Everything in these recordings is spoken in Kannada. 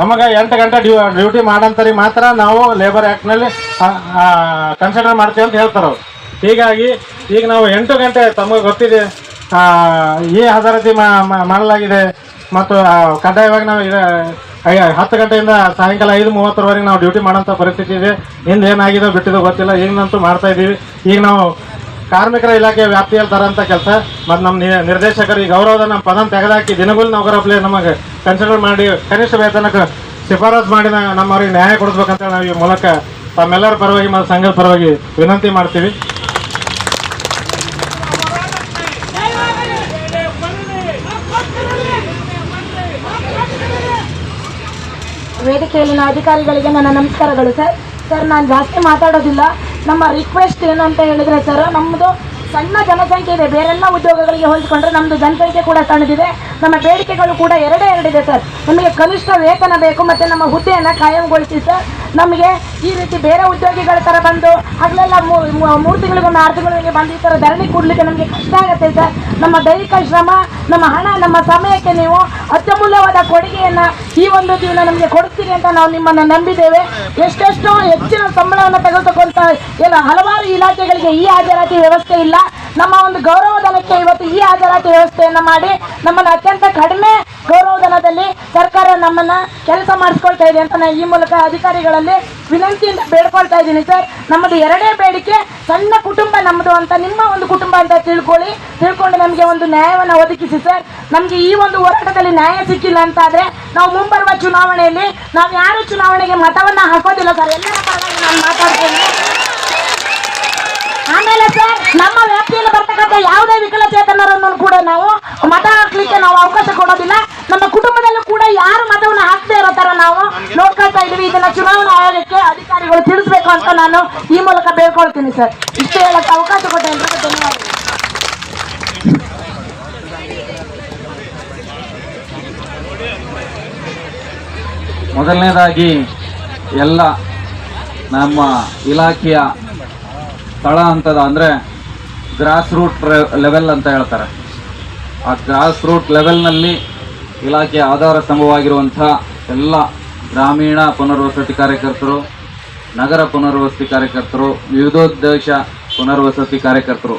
ನಮಗ ಎಂಟು ಗಂಟೆ ಡ್ಯೂ ಡ್ಯೂಟಿ ಮಾಡಂತರಿ ಮಾತ್ರ ನಾವು ಲೇಬರ್ ಆ್ಯಕ್ಟ್ನಲ್ಲಿ ಕನ್ಸಿಡರ್ ಮಾಡ್ತೀವಿ ಅಂತ ಹೇಳ್ತಾರೆ ಅವ್ರು. ಹೀಗಾಗಿ ಈಗ ನಾವು ಎಂಟು ಗಂಟೆ ತಮಗೆ ಗೊತ್ತಿದೆ ಈ ಹಜಾರತಿ ಮಾಡಲಾಗಿದೆ ಮತ್ತು ಕಡ್ಡಾಯವಾಗಿ ನಾವು ಈಗ ಹತ್ತು ಗಂಟೆಯಿಂದ ಸಾಯಂಕಾಲ ಐದು ಮೂವತ್ತರವರೆಗೆ ನಾವು ಡ್ಯೂಟಿ ಮಾಡೋಂಥ ಪರಿಸ್ಥಿತಿ ಇದೆ. ಹಿಂದೆ ಏನಾಗಿದೆ ಬಿಟ್ಟಿದ್ದು ಗೊತ್ತಿಲ್ಲ ಈಗಿನಂತೂ ಮಾಡ್ತಾ ಇದ್ದೀವಿ. ಈಗ ನಾವು ಕಾರ್ಮಿಕರ ಇಲಾಖೆ ವ್ಯಾಪ್ತಿಯಲ್ಲಿ ತರಂತ ಕೆಲಸ. ಮತ್ತು ನಮ್ಮ ನಿರ್ದೇಶಕರು ಈ ಗೌರವದ ನಮ್ಮ ಪದನ ತೆಗೆದಾಕಿ ದಿನಗೂಲಿ ನೌಕರಪ್ಲೆ ನಮಗೆ ಕನ್ಸಿಡರ್ ಮಾಡಿ ಕನಿಷ್ಠ ವೇತನಕ್ಕೆ ಶಿಫಾರಸು ಮಾಡಿ ನಮ್ಮವ್ರಿಗೆ ನ್ಯಾಯ ಕೊಡಿಸ್ಬೇಕಂತ ನಾವು ಈ ಮೂಲಕ ತಮ್ಮೆಲ್ಲರ ಪರವಾಗಿ ಮತ್ತು ಸಂಘದ ಪರವಾಗಿ ವಿನಂತಿ ಮಾಡ್ತೀವಿ. ವೇದಿಕೆಯಲ್ಲಿನ ಅಧಿಕಾರಿಗಳಿಗೆ ನನ್ನ ನಮಸ್ಕಾರಗಳು, ಸರ್. ಸರ್, ನಾನು ಜಾಸ್ತಿ ಮಾತಾಡೋದಿಲ್ಲ. ನಮ್ಮ ರಿಕ್ವೆಸ್ಟ್ ಏನು ಅಂತ ಹೇಳಿದ್ರೆ ಸರ್ ನಮ್ಮದು ಸಣ್ಣ ಜನಸಂಖ್ಯೆ ಇದೆ. ಬೇರೆಲ್ಲ ಉದ್ಯೋಗಗಳಿಗೆ ಹೋಲಿಸಿಕೊಂಡ್ರೆ ನಮ್ಮದು ಜನಸಂಖ್ಯೆ ಕೂಡ ಸಣ್ಣದಿದೆ ನಮ್ಮ ಬೇಡಿಕೆಗಳು ಕೂಡ ಎರಡೇ ಎರಡಿದೆ ಸರ್ ನಮಗೆ ಕನಿಷ್ಠ ವೇತನ ಬೇಕು ಮತ್ತು ನಮ್ಮ ಹುದ್ದೆಯನ್ನು ಕಾಯಂಗೊಳಿಸಿ ಸರ್ ನಮಗೆ ಈ ರೀತಿ ಬೇರೆ ಉದ್ಯೋಗಿಗಳ ಥರ ಬಂದು ಹಗಲೆಲ್ಲ ಮೂರು ತಿಂಗಳಿಗೊಮ್ಮೆ ಆರು ತಿಂಗಳಿಗೆ ಬಂದು ಈ ಥರ ಧರಣಿ ಕೂಡಲಿಕ್ಕೆ ನಮಗೆ ಕಷ್ಟ ಆಗುತ್ತೆ ಸರ್ ನಮ್ಮ ದೈಹಿಕ ಶ್ರಮ, ನಮ್ಮ ಹಣ, ನಮ್ಮ ಸಮಯಕ್ಕೆ ನೀವು ಅತ್ಯಮೂಲ್ಯವಾದ ಕೊಡುಗೆಯನ್ನು ಈ ಒಂದು ದಿನ ನಮಗೆ ಕೊಡುತ್ತೀರಿ ಅಂತ ನಾವು ನಿಮ್ಮನ್ನು ನಂಬಿದ್ದೇವೆ. ಎಷ್ಟೆಷ್ಟು ಹೆಚ್ಚಿನ ಸಂಬಳವನ್ನು ತೆಗೆದುಕೊಂತ ಎಲ್ಲ ಹಲವಾರು ಇಲಾಖೆಗಳಿಗೆ ಈ ಹಾಜರಾತಿ ವ್ಯವಸ್ಥೆ ಇಲ್ಲ. ನಮ್ಮ ಒಂದು ಗೌರವಧನಕ್ಕೆ ಇವತ್ತು ಈ ಹಾಜರಾತಿ ವ್ಯವಸ್ಥೆಯನ್ನು ಮಾಡಿ ನಮ್ಮನ್ನು ಅತ್ಯಂತ ಕಡಿಮೆ ಗೌರವಧನದಲ್ಲಿ ಸರ್ಕಾರ ನಮ್ಮನ್ನ ಕೆಲಸ ಮಾಡಿಸ್ಕೊಳ್ತಾ ಇದೆ ಅಂತ ನಾನು ಈ ಮೂಲಕ ಅಧಿಕಾರಿಗಳಲ್ಲಿ ವಿನಂತಿಯಿಂದ ಬೇಡ್ಕೊಳ್ತಾ ಇದ್ದೀನಿ ಸರ್. ನಮ್ಮದು ಎರಡೇ ಬೇಡಿಕೆ ಸಣ್ಣ ಕುಟುಂಬ ನಮ್ಮದು ಅಂತ, ನಿಮ್ಮ ಒಂದು ಕುಟುಂಬ ಅಂತ ತಿಳ್ಕೊಳ್ಳಿ. ತಿಳ್ಕೊಂಡು ನಮಗೆ ಒಂದು ನ್ಯಾಯವನ್ನು ಒದಗಿಸಿ ಸರ್. ನಮಗೆ ಈ ಒಂದು ಹೋರಾಟದಲ್ಲಿ ನ್ಯಾಯ ಸಿಕ್ಕಿಲ್ಲ ಅಂತಾದ್ರೆ ನಾವು ಮುಂಬರುವ ಚುನಾವಣೆಯಲ್ಲಿ ನಾವು ಯಾರು ಚುನಾವಣೆಗೆ ಮತವನ್ನು ಹಾಕೋದಿಲ್ಲ ಸರ್. ಎಲ್ಲರ ಪರವಾಗಿ ನಾನು ಮಾತಾಡ್ತೇನೆ. ಆಮೇಲೆ ಸರ್ ನಮ್ಮ ವ್ಯಾಪ್ತಿಯಲ್ಲಿ ಬರ್ತಕ್ಕಂಥ ಯಾವುದೇ ವಿಕಲಚೇತನರನ್ನು ಕೂಡ ನಾವು ಮತ ಹಾಕ್ಲಿಕ್ಕೆ ನಾವು ಅವಕಾಶ ಕೊಡೋದಿಲ್ಲ. ನಮ್ಮ ಕುಟುಂಬದಲ್ಲೂ ಕೂಡ ಯಾರು ಮತವನ್ನು ಹಾಕ್ತಾ ಇರೋ ತರ ನಾವು ನೋಡ್ಕೊಳ್ತಾ ಇದೀವಿ ಇದನ್ನ ಚುನಾವಣಾ ಆಯೋಗಕ್ಕೆ ಅಧಿಕಾರಿಗಳು ತಿಳಿಸ್ಬೇಕು ಅಂತ ನಾನು ಈ ಮೂಲಕ ಬೇಡ್ಕೊಳ್ತೀನಿ ಸರ್. ಇಷ್ಟೇ ಹೇಳಕ್ಕೆ ಅವಕಾಶ ಕೊಟ್ಟ ಎಲ್ರಿಗೂ ಧನ್ಯವಾದ ಮೊದಲನೇದಾಗಿ ಎಲ್ಲ ನಮ್ಮ ಇಲಾಖೆಯ ತಳ ಅಂತದ ಅಂದರೆ ಗ್ರಾಸ್ ರೂಟ್ ಲೆವೆಲ್ ಅಂತ ಹೇಳ್ತಾರೆ. ಆ ಗ್ರಾಸ್ ರೂಟ್ ಲೆವೆಲ್ನಲ್ಲಿ ಇಲಾಖೆಯ ಆಧಾರ ಸ್ತಂಭವಾಗಿರುವಂಥ ಎಲ್ಲ ಗ್ರಾಮೀಣ ಪುನರ್ವಸತಿ ಕಾರ್ಯಕರ್ತರು, ನಗರ ಪುನರ್ವಸತಿ ಕಾರ್ಯಕರ್ತರು, ವಿವಿಧೋದ್ದೇಶ ಪುನರ್ವಸತಿ ಕಾರ್ಯಕರ್ತರು,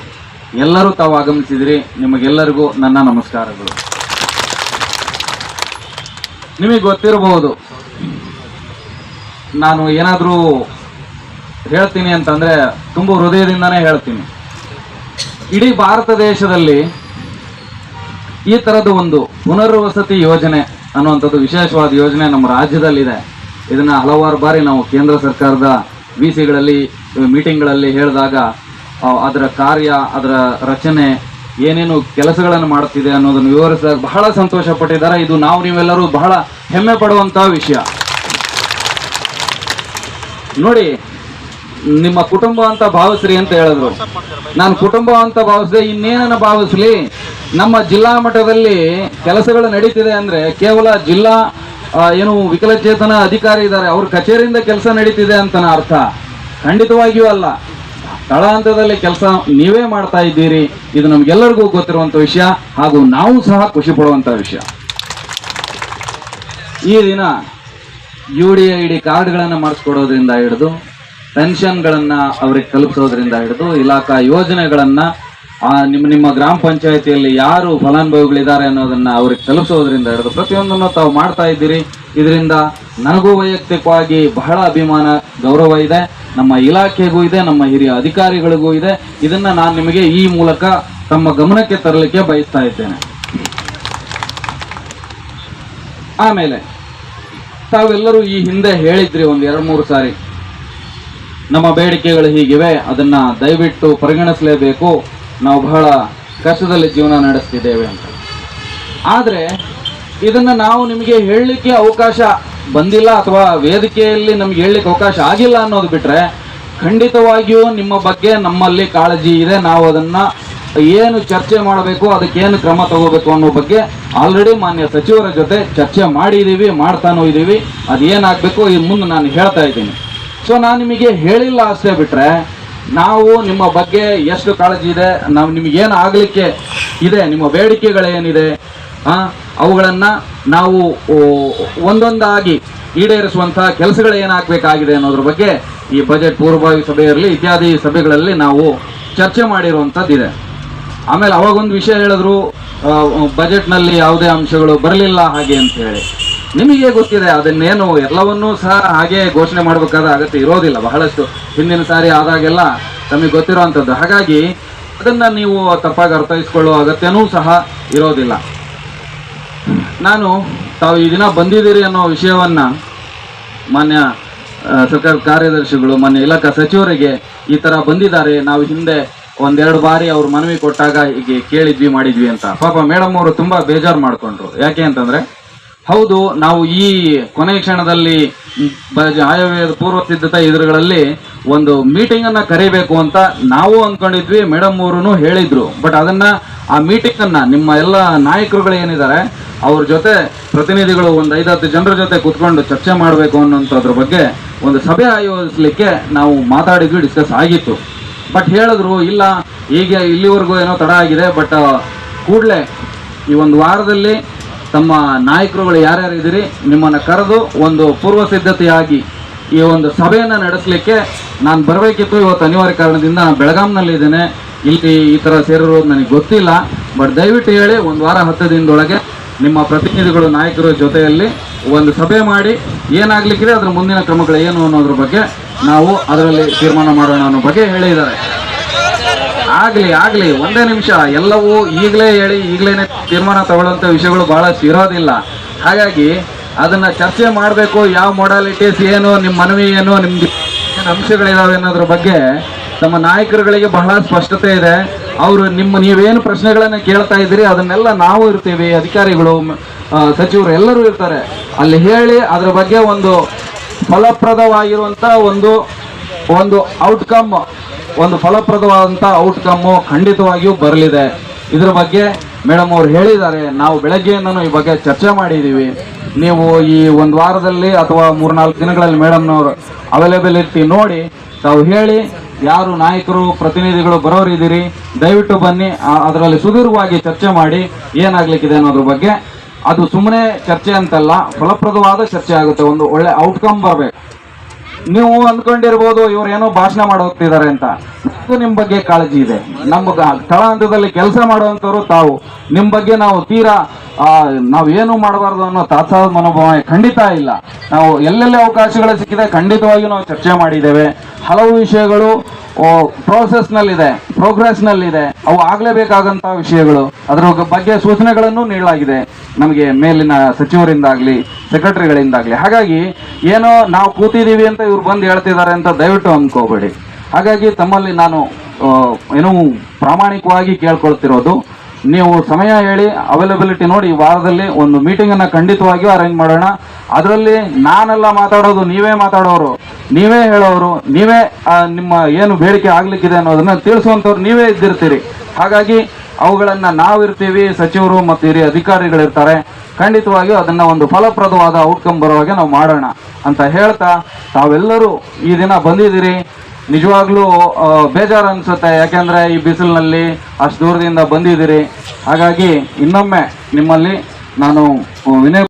ಎಲ್ಲರೂ ತಾವು ಆಗಮಿಸಿದಿರಿ. ನಿಮಗೆಲ್ಲರಿಗೂ ನನ್ನ ನಮಸ್ಕಾರಗಳು. ನಿಮಗೆ ಗೊತ್ತಿರಬಹುದು, ನಾನು ಏನಾದರೂ ಹೇಳ್ತೀನಿ ಅಂತಂದ್ರೆ ತುಂಬ ಹೃದಯದಿಂದನೇ ಹೇಳ್ತೀನಿ. ಇಡೀ ಭಾರತ ದೇಶದಲ್ಲಿ ಈ ತರದ ಒಂದು ಪುನರ್ವಸತಿ ಯೋಜನೆ ಅನ್ನುವಂಥದ್ದು ವಿಶೇಷವಾದ ಯೋಜನೆ ನಮ್ಮ ರಾಜ್ಯದಲ್ಲಿದೆ. ಇದನ್ನ ಹಲವಾರು ಬಾರಿ ನಾವು ಕೇಂದ್ರ ಸರ್ಕಾರದ ವಿ ಸಿಗಳಲ್ಲಿ, ಮೀಟಿಂಗ್ಗಳಲ್ಲಿ ಹೇಳಿದಾಗ ಅದರ ಕಾರ್ಯ, ಅದರ ರಚನೆ, ಏನೇನು ಕೆಲಸಗಳನ್ನು ಮಾಡುತ್ತಿದೆ ಅನ್ನೋದನ್ನು ವಿವರಿಸಿದಾಗ ಬಹಳ ಸಂತೋಷ ಪಟ್ಟಿದ್ದಾರೆ ಇದು ನಾವು ನೀವೆಲ್ಲರೂ ಬಹಳ ಹೆಮ್ಮೆ ಪಡುವಂತಹ ವಿಷಯ. ನೋಡಿ ನಿಮ್ಮ ಕುಟುಂಬ ಅಂತ ಭಾವಿಸ್ರಿ ಅಂತ ಹೇಳಿದ್ರು ನಾನು ಕುಟುಂಬ ಅಂತ ಭಾವಿಸಿದೆ ಇನ್ನೇನನ್ನ ಭಾವಿಸ್ಲಿ? ನಮ್ಮ ಜಿಲ್ಲಾ ಮಟ್ಟದಲ್ಲಿ ಕೆಲಸಗಳು ನಡೀತಿದೆ ಅಂದ್ರೆ ಕೇವಲ ಜಿಲ್ಲಾ ಏನು ವಿಕಲಚೇತನ ಅಧಿಕಾರಿ ಇದ್ದಾರೆ, ಅವ್ರ ಕಚೇರಿಯಿಂದ ಕೆಲಸ ನಡೀತಿದೆ ಅಂತ ಅರ್ಥ. ಖಂಡಿತವಾಗಿಯೂ ಅಲ್ಲ. ತಳ ಹಂತದಲ್ಲಿ ಕೆಲಸ ನೀವೇ ಮಾಡ್ತಾ ಇದ್ದೀರಿ. ಇದು ನಮ್ಗೆಲ್ಲರಿಗೂ ಗೊತ್ತಿರುವಂತ ವಿಷಯ, ಹಾಗೂ ನಾವು ಸಹ ಖುಷಿ ಪಡುವಂತ ವಿಷಯ. ಈ ದಿನ ಯು ಡಿ ಐ ಡಿ ಕಾರ್ಡ್ಗಳನ್ನು ಮಾಡಿಸ್ಕೊಡೋದ್ರಿಂದ ಹಿಡಿದು ಪೆನ್ಷನ್ಗಳನ್ನು ಅವ್ರಿಗೆ ತಲುಪಿಸೋದ್ರಿಂದ ಹಿಡಿದು ಇಲಾಖಾ ಯೋಜನೆಗಳನ್ನ ನಿಮ್ಮ ನಿಮ್ಮ ಗ್ರಾಮ ಪಂಚಾಯತಿಯಲ್ಲಿ ಯಾರು ಫಲಾನುಭವಿಗಳಿದ್ದಾರೆ ಅನ್ನೋದನ್ನ ಅವ್ರಿಗೆ ತಲುಪಿಸೋದ್ರಿಂದ ಹಿಡಿದು ಪ್ರತಿಯೊಂದನ್ನು ತಾವು ಮಾಡ್ತಾ ಇದ್ದೀರಿ. ಇದರಿಂದ ನನಗೂ ವೈಯಕ್ತಿಕವಾಗಿ ಬಹಳ ಅಭಿಮಾನ, ಗೌರವ ಇದೆ. ನಮ್ಮ ಇಲಾಖೆಗೂ ಇದೆ, ನಮ್ಮ ಹಿರಿಯ ಅಧಿಕಾರಿಗಳಿಗೂ ಇದೆ. ಇದನ್ನ ನಾನು ನಿಮಗೆ ಈ ಮೂಲಕ ತಮ್ಮ ಗಮನಕ್ಕೆ ತರಲಿಕ್ಕೆ ಬಯಸ್ತಾ ಇದ್ದೇನೆ. ಆಮೇಲೆ, ತಾವೆಲ್ಲರೂ ಈ ಹಿಂದೆ ಹೇಳಿದ್ರಿ ಒಂದು ಎರಡು ಮೂರು ಸಾರಿ. ನಮ್ಮ ಬೇಡಿಕೆಗಳು ಹೀಗಿವೆ. ಅದನ್ನು ದಯವಿಟ್ಟು ಪರಿಗಣಿಸಲೇಬೇಕು. ನಾವು ಬಹಳ ಕಷ್ಟದಲ್ಲಿ ಜೀವನ ನಡೆಸ್ತಿದ್ದೇವೆ ಅಂತ. ಆದರೆ, ಇದನ್ನು ನಾವು ನಿಮಗೆ ಹೇಳಲಿಕ್ಕೆ ಅವಕಾಶ ಬಂದಿಲ್ಲ ಅಥವಾ ವೇದಿಕೆಯಲ್ಲಿ ನಮ್ಗೆ ಹೇಳಲಿಕ್ಕೆ ಅವಕಾಶ ಆಗಿಲ್ಲ ಅನ್ನೋದು ಬಿಟ್ಟರೆ ಖಂಡಿತವಾಗಿಯೂ ನಿಮ್ಮ ಬಗ್ಗೆ ನಮ್ಮಲ್ಲಿ ಕಾಳಜಿ ಇದೆ. ನಾವು ಅದನ್ನು ಏನು ಚರ್ಚೆ ಮಾಡಬೇಕು ಅದಕ್ಕೆ ಏನು ಕ್ರಮ ತಗೋಬೇಕು ಅನ್ನೋ ಬಗ್ಗೆ ಆಲ್ರೆಡಿ ಮಾನ್ಯ ಸಚಿವರ ಜೊತೆ ಚರ್ಚೆ ಮಾಡಿದ್ದೀವಿ ಮಾಡ್ತಾನೂ ಇದ್ದೀವಿ ಅದೇನಾಗಬೇಕು ಈ ಮುಂದೆ ನಾನು ಹೇಳ್ತಾ ಇದ್ದೀನಿ. ಸೊ ನಾನು ನಿಮಗೆ ಹೇಳಿಲ್ಲ ಅಷ್ಟೇ ಬಿಟ್ರೆ, ನಾವು ನಿಮ್ಮ ಬಗ್ಗೆ ಎಷ್ಟು ಕಾಳಜಿ ಇದೆ, ನಾವು ನಿಮಗೇನು ಆಗಲಿಕ್ಕೆ ಇದೆ, ನಿಮ್ಮ ಬೇಡಿಕೆಗಳೇನಿದೆ ಅವುಗಳನ್ನು ನಾವು ಒಂದೊಂದಾಗಿ ಈಡೇರಿಸುವಂತಹ ಕೆಲಸಗಳು ಏನಾಗಬೇಕಾಗಿದೆ ಅನ್ನೋದ್ರ ಬಗ್ಗೆ ಈ ಬಜೆಟ್ ಪೂರ್ವಭಾವಿ ಸಭೆಯಲ್ಲಿ ಇತ್ಯಾದಿ ಸಭೆಗಳಲ್ಲಿ ನಾವು ಚರ್ಚೆ ಮಾಡಿರುವಂಥದ್ದಿದೆ ಆಮೇಲೆ ಅವಾಗೊಂದು ವಿಷಯ ಹೇಳಿದ್ರು ಬಜೆಟ್ನಲ್ಲಿ ಯಾವುದೇ ಅಂಶಗಳು ಬರಲಿಲ್ಲ ಹಾಗೆ ಅಂತ ಹೇಳಿ. ನಿಮಗೆ ಗೊತ್ತಿದೆ? ಅದನ್ನೇನು ಎಲ್ಲವನ್ನೂ ಸಹ ಹಾಗೆ ಘೋಷಣೆ ಮಾಡಬೇಕಾದ ಅಗತ್ಯ ಇರೋದಿಲ್ಲ. ಬಹಳಷ್ಟು ಹಿಂದಿನ ಸಾರಿ ಆದಾಗೆಲ್ಲ ತಮಗೆ ಗೊತ್ತಿರುವಂಥದ್ದು ಹಾಗಾಗಿ ಅದನ್ನು ನೀವು ತಪ್ಪಾಗಿ ಅರ್ಥೈಸ್ಕೊಳ್ಳುವ ಅಗತ್ಯನೂ ಸಹ ಇರೋದಿಲ್ಲ. ನಾನು ತಾವು ಈ ದಿನ ಬಂದಿದ್ದೀರಿ ಅನ್ನೋ ವಿಷಯವನ್ನ ಮಾನ್ಯ ಸರ್ಕಾರದ ಸರ್ಕಾರ ಕಾರ್ಯದರ್ಶಿಗಳು, ಮಾನ್ಯ ಇಲಾಖಾ ಸಚಿವರಿಗೆ ಈ ತರ ಬಂದಿದ್ದಾರೆ. ನಾವು ಹಿಂದೆ ಒಂದೆರಡು ಬಾರಿ ಅವ್ರು ಮನವಿ ಕೊಟ್ಟಾಗ ಹೀಗೆ ಕೇಳಿದ್ವಿ, ಮಾಡಿದ್ವಿ ಅಂತ. ಪಾಪ ಮೇಡಮ್ ಅವರು ತುಂಬಾ ಬೇಜಾರು ಮಾಡ್ಕೊಂಡ್ರು. ಯಾಕೆ ಅಂತಂದ್ರೆ ಹೌದು, ನಾವು ಈ ಕೊನೆಯ ಕ್ಷಣದಲ್ಲಿ ಆಯವ್ಯದ ಪೂರ್ವ ಸಿದ್ಧತಾ ಎದುರುಗಳಲ್ಲಿ ಒಂದು ಮೀಟಿಂಗ್ ಅನ್ನ ಕರೀಬೇಕು ಅಂತ ನಾವು ಅಂದ್ಕೊಂಡಿದ್ವಿ ಮೇಡಮ್ ಅವರು ಹೇಳಿದ್ರು. ಬಟ್ ಅದನ್ನ, ಆ ಮೀಟಿಂಗ್ ಅನ್ನ ನಿಮ್ಮ ಎಲ್ಲ ನಾಯಕರುಗಳು ಏನಿದ್ದಾರೆ, ಅವ್ರ ಜೊತೆ ಪ್ರತಿನಿಧಿಗಳು ಒಂದು ಐದತ್ತು ಜನರ ಜೊತೆ ಕುತ್ಕೊಂಡು ಚರ್ಚೆ ಮಾಡಬೇಕು ಅನ್ನೋಂಥದ್ರ ಬಗ್ಗೆ ಒಂದು ಸಭೆ ಆಯೋಜಿಸಲಿಕ್ಕೆ ನಾವು ಮಾತಾಡಿದ್ವಿ ಡಿಸ್ಕಸ್ ಆಗಿತ್ತು. ಬಟ್ ಹೇಳಿದ್ರು, ಇಲ್ಲ ಈಗ ಇಲ್ಲಿವರೆಗೂ ಏನೋ ತಡ ಆಗಿದೆ ಬಟ್ ಕೂಡಲೇ ಈ ಒಂದು ವಾರದಲ್ಲಿ ತಮ್ಮ ನಾಯಕರುಗಳು ಯಾರ್ಯಾರು ಇದ್ದೀರಿ, ನಿಮ್ಮನ್ನು ಕರೆದು ಒಂದು ಪೂರ್ವ ಸಿದ್ಧತೆಯಾಗಿ ಈ ಒಂದು ಸಭೆಯನ್ನು ನಡೆಸಲಿಕ್ಕೆ ನಾನು ಬರಬೇಕಿತ್ತು. ಇವತ್ತು ಅನಿವಾರ್ಯ ಕಾರಣದಿಂದ ಬೆಳಗಾಂನಲ್ಲಿದ್ದೇನೆ ಇಲ್ಲಿ ಈ ಥರ ಸೇರಿರೋದು ನನಗೆ ಗೊತ್ತಿಲ್ಲ. ಬಟ್ ದಯವಿಟ್ಟು ಹೇಳಿ, ಒಂದು ವಾರ ಹತ್ತು ದಿನದೊಳಗೆ ನಿಮ್ಮ ಪ್ರತಿನಿಧಿಗಳು, ನಾಯಕರ ಜೊತೆಯಲ್ಲಿ ಒಂದು ಸಭೆ ಮಾಡಿ ಏನಾಗಲಿಕ್ಕಿದೆ, ಅದರ ಮುಂದಿನ ಕ್ರಮಗಳು ಏನು ಅನ್ನೋದ್ರ ಬಗ್ಗೆ ನಾವು ಅದರಲ್ಲಿ ತೀರ್ಮಾನ ಮಾಡೋಣ ಅನ್ನೋ ಬಗ್ಗೆ ಹೇಳಿದ್ದಾರೆ. ಆಗ್ಲಿ ಆಗ್ಲಿ, ಒಂದೇ ನಿಮಿಷ. ಎಲ್ಲವೂ ಈಗಲೇ ಹೇಳಿ, ಈಗಲೇನೆ ತೀರ್ಮಾನ ತಗೊಳ್ಳುವಂತ ವಿಷಯಗಳು ಬಹಳಷ್ಟು ಇರೋದಿಲ್ಲ ಹಾಗಾಗಿ ಅದನ್ನ ಚರ್ಚೆ ಮಾಡಬೇಕು, ಯಾವ ಮೊಡಾಲಿಟೀಸ್ ಏನು ನಿಮ್ಮ ಮನವಿ ಏನು, ನಿಮ್ಗೆ ಏನು ಅಂಶಗಳಿದಾವೆ ಅನ್ನೋದ್ರ ಬಗ್ಗೆ ತಮ್ಮ ನಾಯಕರುಗಳಿಗೆ ಬಹಳ ಸ್ಪಷ್ಟತೆ ಇದೆ. ಅವರು ನಿಮ್ಮ, ನೀವೇನು ಪ್ರಶ್ನೆಗಳನ್ನು ಕೇಳ್ತಾ ಇದ್ದೀರಿ, ಅದನ್ನೆಲ್ಲ ನಾವು ಇರ್ತೀವಿ, ಅಧಿಕಾರಿಗಳು ಸಚಿವರು ಎಲ್ಲರೂ ಇರ್ತಾರೆ. ಅಲ್ಲಿ ಹೇಳಿ ಅದ್ರ ಬಗ್ಗೆ ಒಂದು ಫಲಪ್ರದವಾಗಿರುವಂತ ಒಂದು ಒಂದು ಔಟ್ಕಮ್ ಒಂದು ಫಲಪ್ರದವಾದಂಥ ಔಟ್ಕಮ್ಮು ಖಂಡಿತವಾಗಿಯೂ ಬರಲಿದೆ. ಇದರ ಬಗ್ಗೆ ಮೇಡಮ್ ಅವ್ರು ಹೇಳಿದ್ದಾರೆ, ನಾವು ಬೆಳಗ್ಗೆಯಿಂದನೂ ಈ ಬಗ್ಗೆ ಚರ್ಚೆ ಮಾಡಿದ್ದೀವಿ ನೀವು ಈ ಒಂದು ವಾರದಲ್ಲಿ ಅಥವಾ ಮೂರ್ನಾಲ್ಕು ದಿನಗಳಲ್ಲಿ ಮೇಡಮ್ನವರು ಅವೈಲೇಬಿಲಿಟಿ ನೋಡಿ, ತಾವು ಹೇಳಿ, ಯಾರು ನಾಯಕರು, ಪ್ರತಿನಿಧಿಗಳು ಬರೋರಿದ್ದೀರಿ ದಯವಿಟ್ಟು ಬನ್ನಿ ಅದರಲ್ಲಿ ಸುದೀರ್ಘವಾಗಿ ಚರ್ಚೆ ಮಾಡಿ, ಏನಾಗಲಿಕ್ಕಿದೆ ಅನ್ನೋದ್ರ ಬಗ್ಗೆ. ಅದು ಸುಮ್ಮನೆ ಚರ್ಚೆ ಅಂತಲ್ಲ, ಫಲಪ್ರದವಾದ ಚರ್ಚೆ ಆಗುತ್ತೆ, ಒಂದು ಒಳ್ಳೆ ಔಟ್ಕಮ್ ಬರಬೇಕು. ನೀವು ಅಂದ್ಕೊಂಡಿರ್ಬೋದು ಇವ್ರು ಏನೋ ಭಾಷಣ ಮಾಡೋಗ್ತಿದ್ದಾರೆ ಅಂತ. ನಿಮ್ಮ ನಿಮ್ ಬಗ್ಗೆ ಕಾಳಜಿ ಇದೆ. ನಮ್ಮ ತಳ ಹಂತದಲ್ಲಿ ಕೆಲಸ ಮಾಡುವಂತವ್ರು ತಾವು. ನಿಮ್ಮ ಬಗ್ಗೆ ನಾವು ತೀರಾ ಏನು ಮಾಡಬಾರ್ದು ಅನ್ನೋ ತಾತ್ಸಾದ ಮನೋಭಾವ ಖಂಡಿತ ಇಲ್ಲ. ನಾವು ಎಲ್ಲೆಲ್ಲಿ ಅವಕಾಶಗಳು ಸಿಕ್ಕಿದೆ ಖಂಡಿತವಾಗಿಯೂ ನಾವು ಚರ್ಚೆ ಮಾಡಿದ್ದೇವೆ. ಹಲವು ವಿಷಯಗಳು ಪ್ರೋಸೆಸ್ ನಲ್ಲಿದೆ ಪ್ರೋಗ್ರೆಸ್ ನಲ್ಲಿದೆ ಅವು ಆಗ್ಲೇಬೇಕಾದಂತಹ ವಿಷಯಗಳು. ಅದರ ಬಗ್ಗೆ ಸೂಚನೆಗಳನ್ನು ನೀಡಲಾಗಿದೆ. ನಮಗೆ ಮೇಲಿನ ಸಚಿವರಿಂದಾಗ್ಲಿ ಸೆಕ್ರೆಟರಿಗಳಿಂದಾಗ್ಲಿ ಹಾಗಾಗಿ ಏನೋ ನಾವು ಕೂತಿದ್ದೀವಿ ಅಂತ ಇವ್ರು ಬಂದು ಹೇಳ್ತಿದ್ದಾರೆ ಅಂತ ದಯವಿಟ್ಟು ಅಂದ್ಕೋಬೇಡಿ. ಹಾಗಾಗಿ ತಮ್ಮಲ್ಲಿ ನಾನು ಏನೋ ಪ್ರಾಮಾಣಿಕವಾಗಿ ಕೇಳ್ಕೊಳ್ತಿರೋದು, ನೀವು ಸಮಯ ಹೇಳಿ ಅವೈಲಬಿಲಿಟಿ ನೋಡಿ ವಾರದಲ್ಲಿ ಒಂದು ಮೀಟಿಂಗನ್ನು ಖಂಡಿತವಾಗಿಯೂ ಅರೇಂಜ್ ಮಾಡೋಣ. ಅದರಲ್ಲಿ ನಾನೆಲ್ಲ ಮಾತಾಡೋದು ನೀವೇ ಮಾತಾಡೋರು, ನೀವೇ ಹೇಳೋರು, ನೀವೇ ನಿಮ್ಮ ಏನು ಬೇಡಿಕೆ ಆಗಲಿಕ್ಕಿದೆ ಅನ್ನೋದನ್ನು ತಿಳಿಸುವಂಥವ್ರು ನೀವೇ ಇದ್ದಿರ್ತೀರಿ. ಹಾಗಾಗಿ ಅವುಗಳನ್ನು ನಾವಿರ್ತೀವಿ, ಸಚಿವರು ಮತ್ತು ಹಿರಿಯ ಅಧಿಕಾರಿಗಳಿರ್ತಾರೆ. ಖಂಡಿತವಾಗಿಯೂ ಅದನ್ನ ಒಂದು ಫಲಪ್ರದವಾದ ಔಟ್ಕಮ್ ಬರೋ ಬರುವಾಗೆ ನಾವು ಮಾಡೋಣ ಅಂತ ಹೇಳ್ತಾ ತಾವೆಲ್ಲರೂ ಈ ದಿನ ಬಂದಿದ್ದೀರಿ. ನಿಜವಾಗ್ಲೂ ಬೇಜಾರು ಅನ್ಸುತ್ತೆ. ಯಾಕೆಂದ್ರೆ ಈ ಬಿಸಿಲಿನಲ್ಲಿ ಅಷ್ಟು ದೂರದಿಂದ ಬಂದಿದ್ದೀರಿ. ಹಾಗಾಗಿ ಇನ್ನೊಮ್ಮೆ ನಿಮ್ಮಲ್ಲಿ ನಾನು ವಿನಯ